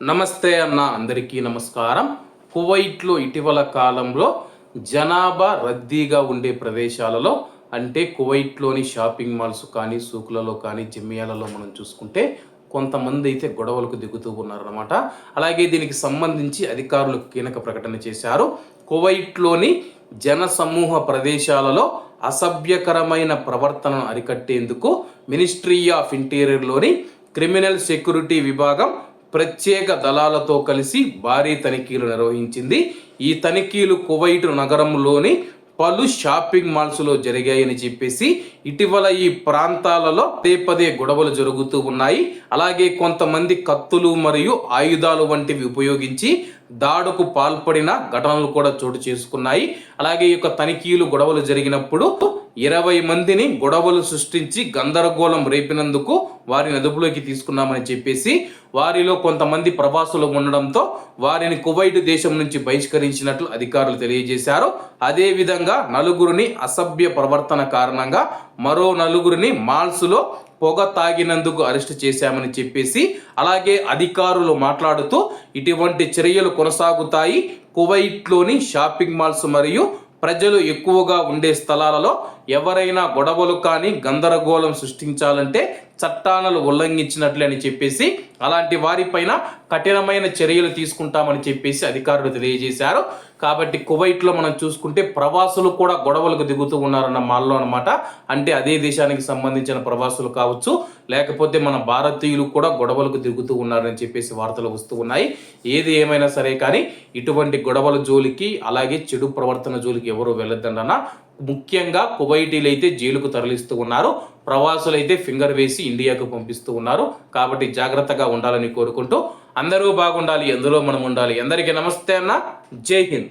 నమస్తే అన్న అందరికీ నమస్కారం. కువైట్లో ఇటీవల కాలంలో జనాభా రద్దీగా ఉండే ప్రదేశాలలో అంటే కువైట్లోని షాపింగ్ మాల్స్ కానీ సూకులలో కానీ జిమ్మియాలలో మనం చూసుకుంటే కొంతమంది అయితే గొడవలకు దిగుతూ ఉన్నారన్నమాట. అలాగే దీనికి సంబంధించి అధికారులు కీలక ప్రకటన చేశారు. కువైట్లోని జన సమూహ ప్రదేశాలలో అసభ్యకరమైన ప్రవర్తనను అరికట్టేందుకు మినిస్ట్రీ ఆఫ్ ఇంటీరియర్లోని క్రిమినల్ సెక్యూరిటీ విభాగం ప్రత్యేక దళాలతో కలిసి భారీ తనిఖీలు నిర్వహించింది. ఈ తనిఖీలు కువైట్ నగరంలోని పలు షాపింగ్ మాల్స్లో జరిగాయని చెప్పేసి ఇటీవల ఈ ప్రాంతాలలో పదే పదే గొడవలు జరుగుతూ ఉన్నాయి. అలాగే కొంతమంది కత్తులు మరియు ఆయుధాలు వంటివి ఉపయోగించి దాడుకు పాల్పడిన ఘటనలు కూడా చోటు చేసుకున్నాయి. అలాగే ఈ యొక్క తనిఖీలు గొడవలు జరిగినప్పుడు ఇరవై మందిని గొడవలు సృష్టించి గందరగోళం రేపినందుకు వారిని అదుపులోకి తీసుకున్నామని చెప్పేసి వారిలో కొంతమంది ప్రవాసులు ఉండడంతో వారిని కువైట్ దేశం నుంచి బహిష్కరించినట్లు అధికారులు తెలియజేశారు. అదేవిధంగా నలుగురిని అసభ్య ప్రవర్తన కారణంగా మరో నలుగురిని మాల్స్లో పొగ తాగినందుకు అరెస్ట్ చేశామని చెప్పేసి అలాగే అధికారులు మాట్లాడుతూ ఇటువంటి చర్యలు కొనసాగుతాయి. కువైట్లోని షాపింగ్ మాల్స్ మరియు ప్రజలు ఎక్కువగా ఉండే స్థలాలలో ఎవరైనా గొడవలు కానీ గందరగోళం సృష్టించాలంటే చట్టాలను ఉల్లంఘించినట్లే అని చెప్పేసి అలాంటి వారిపైన కఠినమైన చర్యలు తీసుకుంటామని చెప్పేసి అధికారులు తెలియజేశారు. కాబట్టి కువైట్లో మనం చూసుకుంటే ప్రవాసులు కూడా గొడవలకు దిగుతూ ఉన్నారన్న మాల్లో అనమాట అంటే అదే దేశానికి సంబంధించిన ప్రవాసులు కావచ్చు లేకపోతే మన భారతీయులు కూడా గొడవలకు దిగుతూ ఉన్నారని చెప్పేసి వార్తలు వస్తూ ఉన్నాయి. ఏది ఏమైనా సరే కానీ ఇటువంటి గొడవల జోలికి అలాగే చెడు ప్రవర్తన జోలికి ఎవరు వెళ్ళొద్దన్న ముఖ్యంగా కువైటీలు అయితే జైలుకు తరలిస్తూ ఉన్నారు. ప్రవాసులు అయితే ఫింగర్ వేసి ఇండియాకు పంపిస్తూ ఉన్నారు. కాబట్టి జాగ్రత్తగా ఉండాలని కోరుకుంటూ అందరూ బాగుండాలి ఎందులో మనం ఉండాలి. అందరికీ నమస్తే అన్న. జై హింద్.